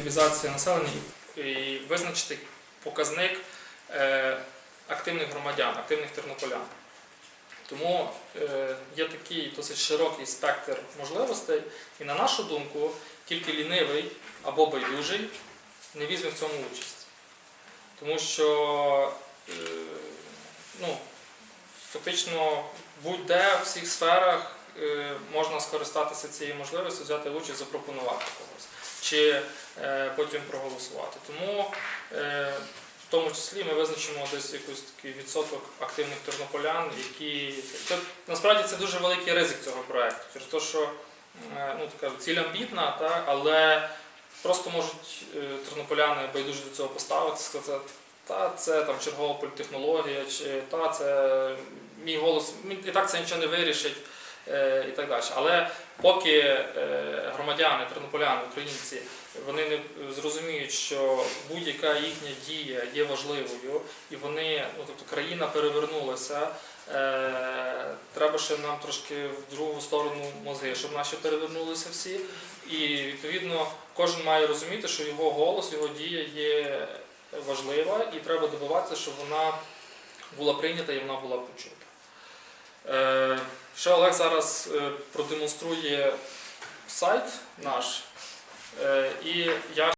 активізація населення і визначити показник е, активних громадян, активних тернополян. Тому е, є такий досить широкий спектр можливостей, і на нашу думку, тільки лінивий або байдужий не візьме в цьому участь. Тому що е, ну, фактично будь-де в всіх сферах можна скористатися цією можливістю, взяти участь, запропонувати когось чи е, потім проголосувати. Тому е, в тому числі ми визначимо десь якийсь такий відсоток активних тернополян, які це насправді це дуже великий ризик цього проекту, через те, що е, ну, так кажуть, ціль амбітна, та, але просто можуть тернополяни байдуже до цього поставити, сказати, та це там чергова політехнологія, чи та це мій голос, і так це нічого не вирішить. Е, І так далі. Але поки е, громадяни, тернополяни, українці, вони не зрозуміють, що будь-яка їхня дія є важливою, і вони, ну тобто країна перевернулася. Е, треба ще нам трошки в другу сторону мозги, щоб наші перевернулися всі. І відповідно кожен має розуміти, що його голос, його дія є важлива, і треба добиватися, щоб вона була прийнята і вона була почута. Ще Олег зараз е, продемонструє сайт наш. Е, і я